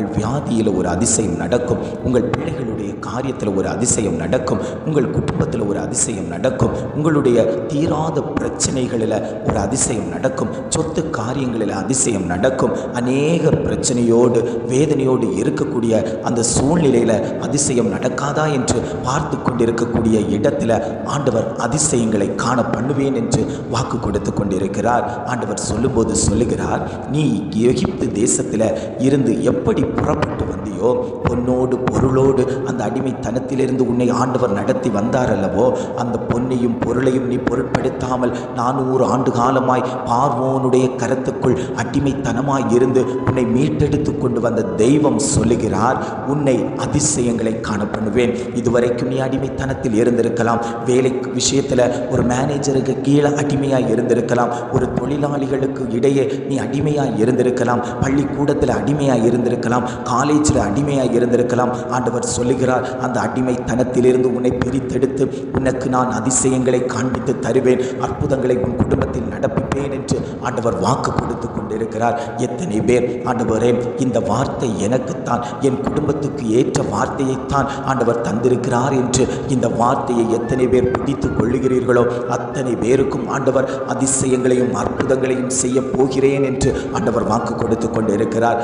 உங்கள் வியாதியில் ஒரு அதிசயம் நடக்கும். உங்கள் பிள்ளைகளுடைய காரியத்தில் ஒரு அதிசயம் நடக்கும். உங்கள் குடும்பத்தில் ஒரு அதிசயம் நடக்கும். உங்களுடைய தீராத பிரச்சனைகளில் ஒரு அதிசயம் நடக்கும். சொத்து காரியங்களில் அதிசயம் நடக்கும். அநேக பிரச்சனையோடு வேதனையோடு இருக்கக்கூடிய அந்த சூழ்நிலையில் அதிசயம் நடக்காதா என்று பார்த்து கொண்டிருக்கக்கூடிய இடத்துல ஆண்டவர் அதிசயங்களை காண பண்ணுவேன் என்று வாக்கு கொடுத்து கொண்டிருக்கிறார். ஆண்டவர் சொல்லும்போது சொல்லுகிறார் நீ எகிப்து தேசத்தில் இருந்து எப்படி புறப்பட்டு வந்தியோ? பொன்னோடு பொருளோடு அந்த அடிமைத்தனத்திலிருந்து உன்னை ஆண்டவர் நடத்தி வந்தார் அல்லவோ அந்த பொன்னையும் பொருளையும் நீ பொருட்படுத்தாமல் நானூறு ஆண்டு காலமாய் பார்வோனுடைய கரத்துக்குள் அடிமைத்தனமாய் இருந்து உன்னை மீட்டெடுத்து கொண்டு வந்த தெய்வம் சொல்லுகிறார் உன்னை அதிசயங்களை காண பண்ணுவேன் இதுவரைக்கும் நீ அடிமைத்தனத்தில் இருந்திருக்கலாம். வேலை விஷயத்தில் ஒரு மேனேஜருக்கு கீழே அடிமையாக இருந்திருக்கலாம். ஒரு தொழிலாளிகளுக்கு இடையே நீ அடிமையாக இருந்திருக்கலாம். பள்ளிக்கூடத்தில் அடிமையாக இருந்திருக்கலாம். காலேஜில் அடிமையாக இருந்திருக்கலாம். ஆண்டவர் சொல்லுகிறார் அந்த அடிமைத்தனத்திலிருந்து உன்னை பிரித்தெடுத்து உனக்கு நான் அதிசயங்களை காண்பித்து தருவேன். அற்புதங்களை உன் குடும்பத்தில் நடப்பிப்பேன் என்று ஆண்டவர் வாக்கு கொடுத்து கொண்டிருக்கிறார். எத்தனை பேர் ஆண்டவரே இந்த வார்த்தை எனக்குத்தான் என் குடும்பத்துக்கு ஏற்ற வார்த்தையைத்தான் ஆண்டவர் தந்திருக்கிறார் என்று இந்த வார்த்தையை எத்தனை பேர் பிடித்து கொள்ளுகிறீர்களோ அத்தனை பேருக்கும் ஆண்டவர் அதிசயங்களையும் அற்புதங்களையும் செய்ய போகிறேன் என்று ஆண்டவர் வாக்கு கொடுத்து கொண்டிருக்கிறார்.